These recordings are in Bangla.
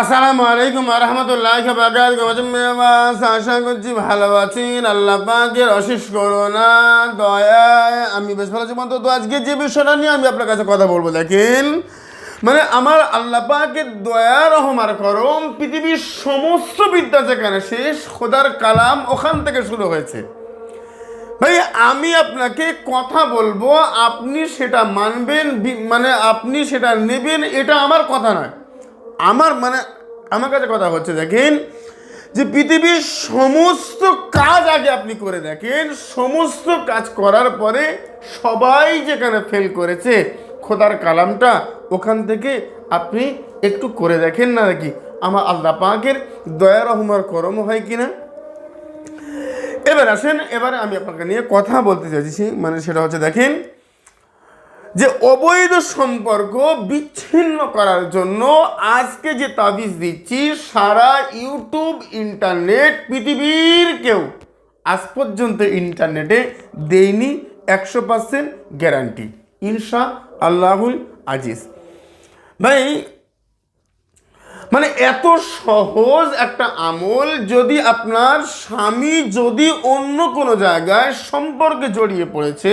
আসসালামু আলাইকুম রহমতুল্লাহ আশা করছি ভালো আছেন। আল্লাহ অশেষ করোনা দয়ায়। আমি বেশ ভালো আছি। তো আজকে যে বিষয়টা নিয়ে আমি আপনার কাছে কথা বলব, দেখেন মানে আমার আল্লাহ পাকের দয়া রহমার করম পৃথিবীর সমস্ত বিদ্যা যেখানে শেষ, খোদার কালাম ওখান থেকে শুরু হয়েছে। ভাই, আমি আপনাকে কথা বলব, আপনি সেটা মানবেন মানে আপনি সেটা নেবেন, এটা আমার কথা নয়। আমার মানে আমার কাছে কথা হচ্ছে, দেখেন, যে পৃথিবীর সমস্ত কাজ আগে আপনি করে দেখেন, সমস্ত কাজ করার পরে সবাই যেখানে ফেল করেছে, খোদার কালামটা ওখান থেকে আপনি একটু করে দেখেন না নাকি? আমার আল্লাহ পাকের দয়া রহমার করম হয় কি না এবার আসেন, এবারে আমি আপনাকে নিয়ে কথা বলতে চাইছি মানে সেটা হচ্ছে, দেখেন যে অবৈধ সম্পর্ক বিচ্ছিন্ন করার জন্য আজকে যে তাবিজ দিচ্ছি, সারা ইউটিউব, ইন্টারনেট, পৃথিবীর কেউ আজ পর্যন্ত ইন্টারনেটে দেয়নি একশো পার্সেন্ট গ্যারান্টি। ইনশা আল্লাহুল আজিজ। ভাই মানে এত সহজ একটা আমল যদি আপনার স্বামী যদি অন্য কোনো জায়গায় সম্পর্কে জড়িয়ে পড়েছে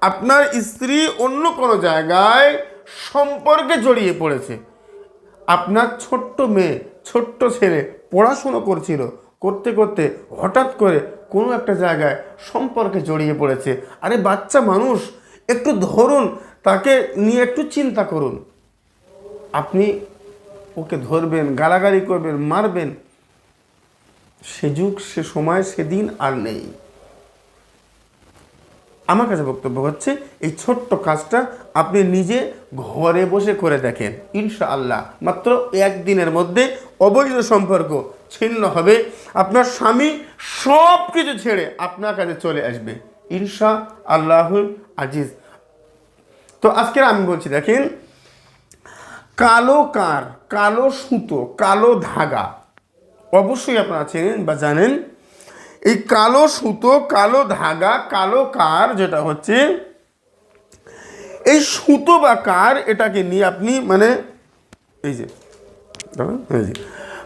আপনার স্ত্রী অন্য কোনো জায়গায় সম্পর্কে জড়িয়ে পড়েছে। আপনার ছোট্ট মেয়ে, ছোট্ট ছেলে পড়াশুনো করছিল, করতে করতে হঠাৎ করে কোনো একটা জায়গায় সম্পর্কে জড়িয়ে পড়েছে। আরে বাচ্চা মানুষ, একটু ধরুন, তাকে নিয়ে একটু চিন্তা করুন। আপনি ওকে ধরবেন, গালাগালি করবেন, মারবেন। সে যুগ সে সময়, সেদিন আর নেই। আমার কাছে বক্তব্য হচ্ছে, এই ছোট্ট কাজটা আপনি নিজে ঘরে বসে করে দেখেন। ইনশা আল্লাহ মাত্র একদিনের মধ্যে অবৈধ সম্পর্ক ছিন্ন হবে। আপনার স্বামী সব কিছু ছেড়ে আপনার কাছে চলে আসবে। ইনশা আল্লাহুল আজিজ। তো আজকের আমি বলছি, দেখেন, কালো কার, কালো সুতো, কালো ধাগা, অবশ্যই আপনারা চেনেন বা জানেন। এই কালো সুতো, কালো ধাগা, কালো কার যেটা হচ্ছে, এই সুতো বা কার এটাকে নিয়ে আপনি মানে এই যে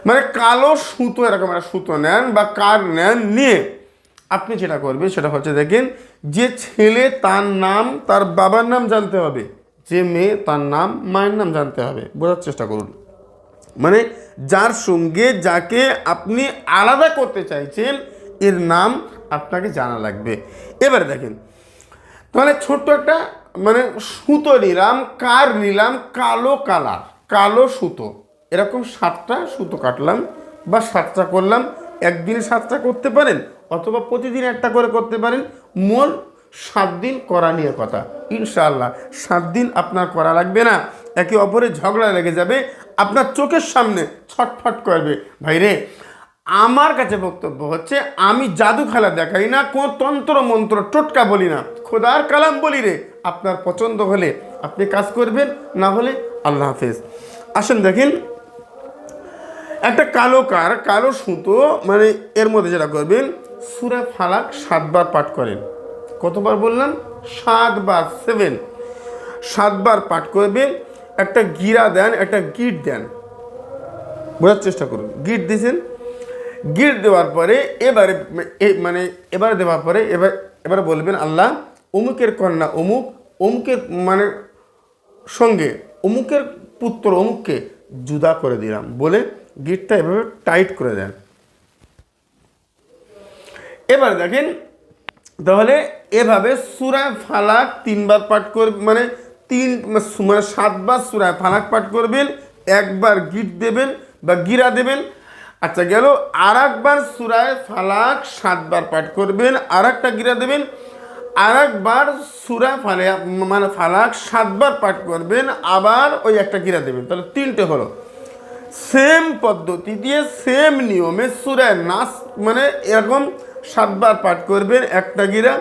মানে কালো সুতো এরকম একটা সুতো নেন বা কার নেন, নিয়ে আপনি যেটা করবেন সেটা হচ্ছে দেখেন, যে ছেলে তার নাম, তার বাবার নাম জানতে হবে, যে মেয়ে তার নাম, মায়ের নাম জানতে হবে, বোঝার চেষ্টা করুন। মানে যার সঙ্গে যাকে আপনি আলাদা করতে চাইছেন এর নাম আপনাকে জানা লাগবে। এবারে দেখেন, তাহলে ছোট্ট একটা মানে সুতো নিলাম, কার নিলাম? কালো কালার, কালো সুতো। এরকম সাতটা সুতো কাটলাম বা সাতটা করলাম। একদিনে সাতটা করতে পারেন অথবা প্রতিদিন একটা করে করতে পারেন। মোল সাত দিন করা নিয়ে কথা। ইনশাআল্লাহ, সাত দিন আপনার করা লাগবে না। একে অপরের ঝগড়া লেগে যাবে। আপনার চোখের সামনে ছটফট করবে। ভাইরে আমার কাছে বক্তব্য হচ্ছে, আমি জাদু খেলা দেখাই না, কোন তন্ত্র মন্ত্র টোটকা বলি না। খোদার কালাম বলি রে, আপনার পছন্দ হলে আপনি কাজ করবেন, না হলে আল্লাহ হাফেজ। আসেন দেখেন, একটা কালো কার, কালো সুতো মানে এর মধ্যে যেটা করবেন, সুরা ফালাক সাতবার পাঠ করেন। কতবার বললাম? সাতবার সেভেন সাতবার পাঠ করবেন, একটা গিরা দেন, একটা গিট দেন। বোঝার চেষ্টা করুন। গিট দিয়েছেন? গিট দেওয়ার পরে এবারে মানে এবারে দেওয়ার পরে এবার এবারে বলবেন আল্লাহ অমুকের কন্যা অমুক অমুকের মানে সঙ্গে অমুকের পুত্র অমুককে জুদা করে দিলাম। বলে গিটটা এভাবে টাইট করে দেন। এবার দেখেন, তাহলে এভাবে সুরায় ফালাক তিনবার পাঠ করবে মানে তিন মানে সাতবার সুরায় ফালাক পাঠ করবেন, একবার গিট দেবেন বা গিরা দেবেন আচ্ছা গেল আর একবার সুরায় ফালাক সাতবার পাঠ করবেন আর একটা গিরা দেবেন আর একবার সুরা ফালে মানে ফালাক সাতবার পাঠ করবেন, আবার ওই একটা গিরা দেবেন। তাহলে তিনটে হলো। সেম পদ্ধতি দিয়ে সেম নিয়মে সুরায় নাচ মানে এরকম সাতবার পাঠ করবেন, একটা গিরা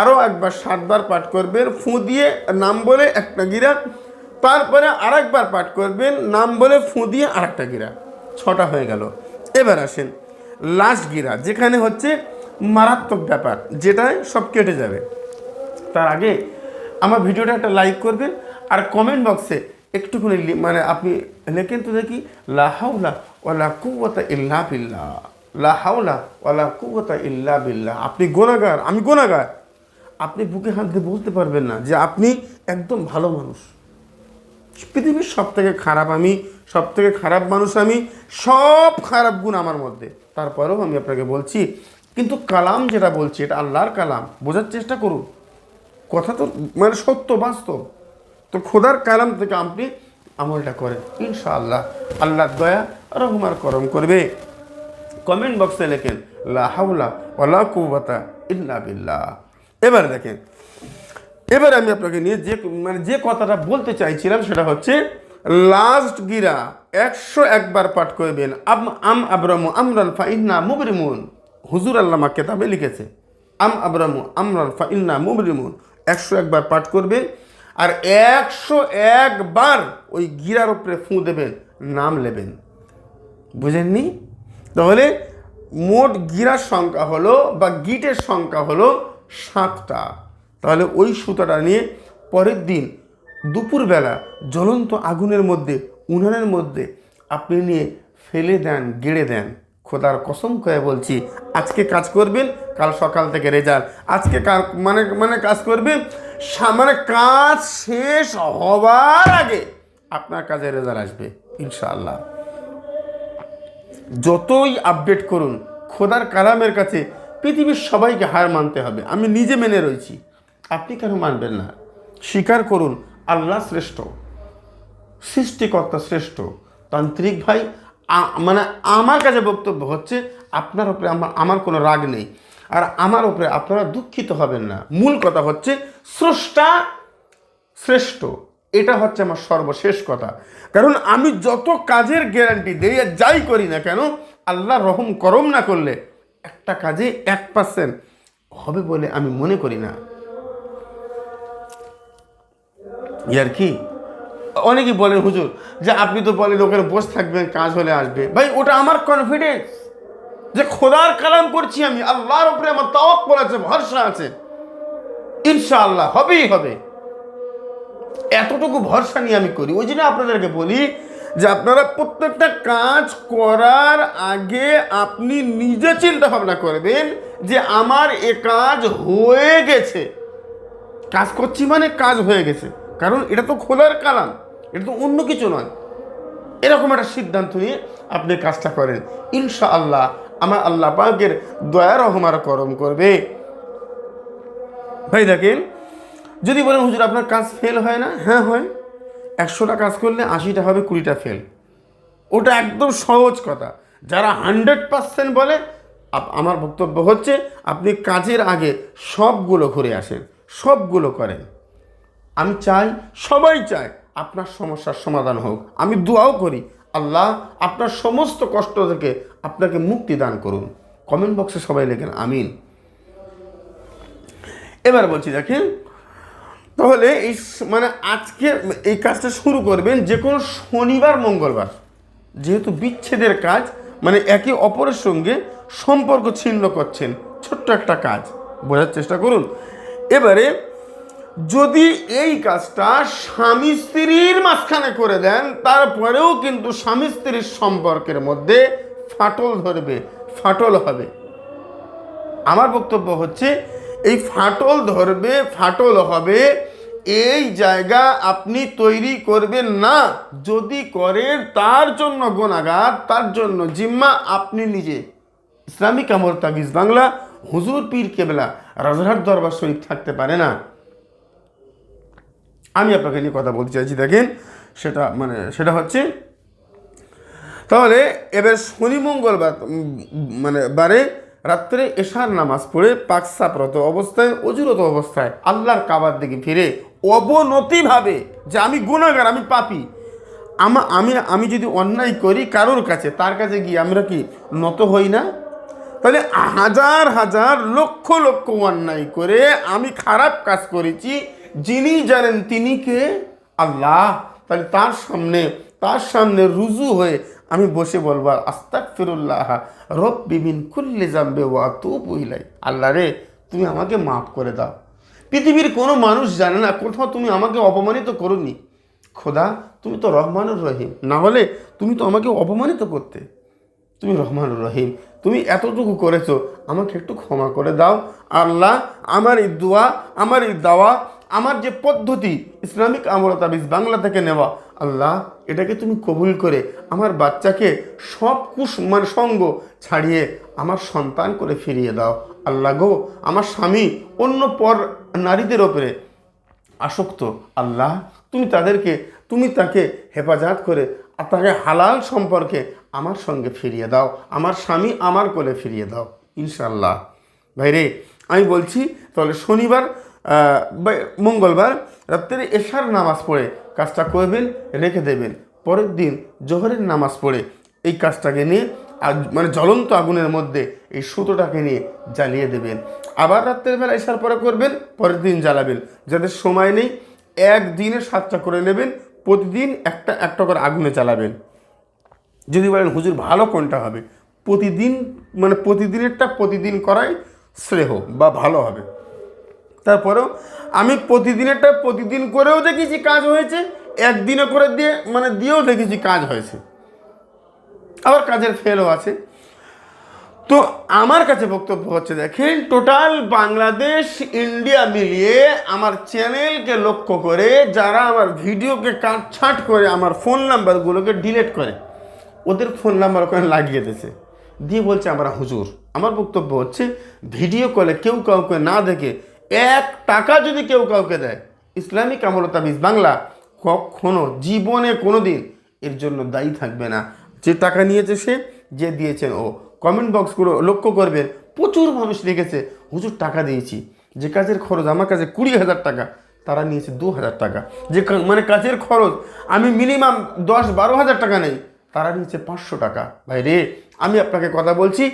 আরও একবার সাতবার পাঠ করবেন, ফু দিয়ে নাম বলে একটা গিরা, তারপরে আরেকবার পাঠ করবেন, নাম বলে ফু দিয়ে আরেকটা গিরা। ছটা হয়ে গেল। এবার আসেন লাস্ট গিরা যেখানে হচ্ছে মারাত্মক ব্যাপার, যেটায় সব কেটে যাবে। তার আগে আমার ভিডিওটা একটা লাইক করবেন আর কমেন্ট বক্সে একটুখানি মানে আপনি লেখেন তো দেখি লাহাউলা ওয়ালা কুওয়াতা ইল্লা বিল্লাহ লাহাউলা ওয়ালা কুওয়াতা ইল্লা বিল্লাহ। আপনি গোনাগার আমি গোনাগার আপনি বুকে হাত দিয়ে বলতে পারবেন না যে আপনি একদম ভালো মানুষ। পৃথিবীর সব থেকে খারাপ আমি সব থেকে খারাপ মানুষ আমি, সব খারাপ গুণ আমার মধ্যে। তারপরেও আমি আপনাকে বলছি, কিন্তু কালাম যেটা বলছি, এটা আল্লাহর কালাম। বোঝার চেষ্টা করুন। কথা তো মানে সত্য, বাস্তব। তো খোদার কালাম থেকে আপনি আমলটা করেন, ইনশাআল্লাহ। আল্লাহর দয়া রহমার করম করবে। কমেন্ট বক্সে লেখেন, লা হাওলা ওয়ালা কুওয়াতা ইল্লা বিল্লাহ। এবার দেখেন এবার আমি আপনাকে নিয়ে যে মানে যে কথাটা বলতে চাইছিলাম সেটা হচ্ছে লাস্ট গিরা একশো একবার পাঠ করবেন। আম আম আবরামু আমরান ফাইন্না মুবরিমুন হুজুর আল্লামা কেতাবে লিখেছে, আম আবরামু আমরান ফাইন্না মুবরিমুন একশো একবার পাঠ করবেন আর একশো একবার ওই গিরার উপরে ফুঁ দেবেন, নাম নেবেন। বুঝেননি? তাহলে মোট গিরার সংখ্যা হলো বা গিটের সংখ্যা হলো সাতটা। তাহলে ওই সুতাটা নিয়ে পরের দিন দুপুরবেলা জ্বলন্ত আগুনের মধ্যে, উনানের মধ্যে আপনি নিয়ে ফেলে দেন, গেড়ে দেন। খোদার কসম করে বলছি, আজকে কাজ করবেন, কাল সকাল থেকে রেজাল্ট। আজকে মানে মানে কাজ করবেন মানে কাজ শেষ হবার আগে আপনার কাজে রেজাল্ট আসবে, ইনশাআল্লাহ। যতই আপডেট করুন, খোদার কালামের কাছে পৃথিবীর সবাইকে হার মানতে হবে। আমি নিজে মেনে রয়েছি। আপনি কেন মানবেন না? স্বীকার করুন, আল্লাহ শ্রেষ্ঠ। সৃষ্টিকর্তা শ্রেষ্ঠ। তান্ত্রিক ভাই মানে আমার কাছে বক্তব্য হচ্ছে, আপনার ওপরে আমার আমার কোনো রাগ নেই। আর আমার ওপরে আপনারা দুঃখিত হবেন না। মূল কথা হচ্ছে, স্রষ্টা শ্রেষ্ঠ। এটা হচ্ছে আমার সর্বশেষ কথা। কারণ আমি যত কাজের গ্যারান্টি দিই আর যাই করি না কেন আল্লাহ রহম করম না করলে একটা কাজে এক পার্সেন্ট হবে বলে আমি মনে করি না। ইয়ার কি? অনেকেই বলেন হুজুর, যে আপনি তো বলে লোকের বসে থাকবেন, কাজ হলে আসবে। ভাই, ওটা আমার কনফিডেন্স যে খোদার কালাম করছি আমি, আল্লাহর উপরে আমার তাওয়াক্কুল আছে, ভরসা আছে। ইনশাআল্লাহ, হবেই হবে। এতটুকু ভরসা নিয়ে আমি করি। ওই জন্য আপনাদেরকে বলি যে আপনারা প্রত্যেকটা কাজ করার আগে আপনি নিজে চিন্তা ভাবনা করবেন যে আমার এ কাজ হয়ে গেছে। কাজ করছি মানে কাজ হয়ে গেছে। কারণ এটা তো খোলার কালাম, এটা তো অন্য কিছু নয়। এরকম একটা সিদ্ধান্ত নিয়ে আপনি কাজটা করেন। ইনশাআল্লাহ আমার আল্লাহ পাকের দয়া রহমার করম করবে। ভাই দেখেন, যদি বলেন, হুজুর, আপনার কাজ ফেল হয় না? হ্যাঁ হয়। একশোটা কাজ করলে আশিটা হবে, কুড়িটা ফেল ওটা একদম সহজ কথা। যারা হান্ড্রেড পার্সেন্ট বলে আমার বক্তব্য হচ্ছে, আপনি কাজের আগে সবগুলো ঘুরে আসেন, সবগুলো করেন। আমি চাই, সবাই চায় আপনার সমস্যার সমাধান হোক। আমি দোয়াও করি, আল্লাহ আপনার সমস্ত কষ্ট থেকে আপনাকে মুক্তি দান করুন। কমেন্ট বক্সে সবাই লেখেন, আমিন। এবার বলছি, দেখেন, তাহলে এই মানে আজকে এই কাজটা শুরু করবেন যে কোনো শনিবার, মঙ্গলবার। যেহেতু বিচ্ছেদের কাজ মানে একে অপরের সঙ্গে সম্পর্ক ছিন্ন করছেন, ছোট্ট একটা কাজ। বোঝার চেষ্টা করুন। এবারে যদি এই কাজটা স্বামী স্ত্রীর মাঝখানে করে দেন, তারপরেও কিন্তু স্বামী স্ত্রীর সম্পর্কের মধ্যে ফাটল ধরবে, ফাটল হবে। আমার বক্তব্য হচ্ছে, এই ফাটল ধরবে, ফাটল হবে, এই জায়গা আপনি তৈরি করবেন না। যদি করেন, তার জন্য গোনাগার তার জন্য জিম্মা আপনি নিজে। ইসলামিক আমল তাবিজ বাংলা, হুজুর পীর কেবলা, রাজারহাট দরবার শরীফ থাকতে পারে না। আমি আপনাকে নিয়ে কথা বলতে চাইছি, দেখেন, সেটা মানে সেটা হচ্ছে, তাহলে এবার শনি মঙ্গলবার মানে বারে রাত্রে এশার নামাজ পড়ে পাকসাপরত অবস্থায়, অজুরত অবস্থায় আল্লাহর কাবার দিকে ফিরে অবনতিভাবে যে আমি গুণাগার আমি পাপি। আমা, আমি আমি যদি অন্যায় করি কারোর কাছে, তার কাছে গিয়ে আমরা কি নত হই না? তাহলে হাজার হাজার লক্ষ লক্ষ অন্যায় করে আমি খারাপ কাজ করেছি যিনি জানেন তিনি কে? আল্লাহ। তাহলে তার সামনে তার সামনে রুজু হয়ে আমি বসে বলব আস্তাক ফিরুল্লাহ রব বিবিন খুললে জানবে ওয়া তু বইলাই আল্লাহ রে, তুমি আমাকে মাফ করে দাও। পৃথিবীর কোনো মানুষ জানে না, কোথাও তুমি আমাকে অপমানিত করনি। খোদা, তুমি তো রহমানুর রহিম। না হলে তুমি তো আমাকে অপমানিত করতে। তুমি রহমানুর রহিম। তুমি এতটুকু করেছ, আমাকে একটু ক্ষমা করে দাও। আল্লাহ, আমার এই দোয়া, আমার এই দাওয়া আমার যে পদ্ধতি, ইসলামিক আমলতাবিজ বাংলা থেকে নেওয়া, আল্লাহ, এটাকে তুমি কবুল করে আমার বাচ্চাকে সব কুস মানে সঙ্গ ছাড়িয়ে আমার সন্তান করে ফিরিয়ে দাও। আল্লাহ গো, আমার স্বামী অন্য পর নারীদের ওপরে আসক্ত। আল্লাহ, তুমি তাদেরকে, তুমি তাকে হেফাজত করে তাকে হালাল সম্পর্কে আমার সঙ্গে ফিরিয়ে দাও। আমার স্বামী আমার কোলে ফিরিয়ে দাও ইনশাল্লাহ ভাইরে, আমি বলছি, তাহলে শনিবার মঙ্গলবার রাত্রে এশার নামাজ পড়ে কাজটা করবেন, রেখে দেবেন। পরের দিন জোহরের নামাজ পড়ে এই কাজটাকে নিয়ে মানে জ্বলন্ত আগুনের মধ্যে এই সুতোটাকে নিয়ে জ্বালিয়ে দেবেন। আবার রাত্রের বেলা এসার পরে করবেন, পরের দিন জ্বালাবেন। যাদের সময় নেই একদিনে সাতটা করে নেবেন, প্রতিদিন একটা একটা করে আগুনে জ্বালাবেন। যদি বলেন, হুজুর, ভালো কোনটা হবে? প্রতিদিন মানে প্রতিদিনেরটা প্রতিদিন করাই শ্রেয় বা ভালো হবে। তারপরেও আমি প্রতিদিনেরটা প্রতিদিন করেও দেখেছি কাজ হয়েছে, একদিনে করে দিয়ে মানে দিয়েও দেখেছি কাজ হয়েছে। আবার কাজের ফেলও আছে। তো আমার কাছে বক্তব্য হচ্ছে, দেখেন টোটাল বাংলাদেশ ইন্ডিয়া মিলিয়ে আমার চ্যানেলকে লক্ষ্য করে যারা আমার ভিডিওকে কাটছাট করে আমার ফোন নাম্বারগুলোকে ডিলিট করে, ওদের ফোন নাম্বার ওখানে লাগিয়ে দিয়েছে। দিয়ে বলছে, আমরা হুজুর, আমার বক্তব্য হচ্ছে ভিডিও কলে কেউ কাউকে না দেখে এক টাকা যদি কেউ কাউকে দেয়, ইসলামিক আমলতাবিজ বাংলা কখনো জীবনে কোনো দিন এর জন্য দায়ী থাকবে না। যে টাকা নিয়েছে সে, যে দিয়েছেন ও। কমেন্ট বক্সগুলো লক্ষ্য করবেন, প্রচুর মানুষ লিখেছে হুজুর, টাকা দিয়েছি। যে কাজের খরচ, আমার কাছে কুড়ি হাজার টাকা, তারা নিয়েছে দু হাজার টাকা। যে মানে কাজের খরচ, আমি মিনিমাম দশ বারো হাজার টাকা নেই, তারা নিয়েছে পাঁচশো টাকা। ভাই রে, আমি আপনাকে কথা বলছি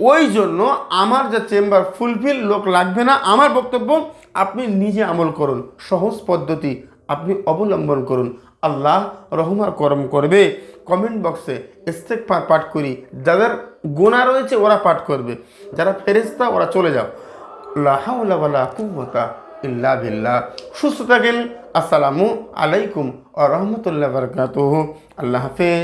ওই জন্য আমার যে চেম্বার ফুলফিল লোক লাগবে না, আমার বক্তব্য আপনি নিজে আমল করুন, সহজ পদ্ধতি আপনি অবলম্বন করুন। আল্লাহ রহমার করম করবে। কমেন্ট বক্সে ইস্তেক পাঠ করি। যাদের গোনা রয়েছে ওরা পাঠ করবে। যারা ফেরেস্তা ওরা চলে যাও। ইল্লা সুস্থ থাকেন। আসসালামু আলাইকুম ওয়া রাহমাতুল্লাহি ওয়া বারাকাতুহু। আল্লাহ হাফেজ।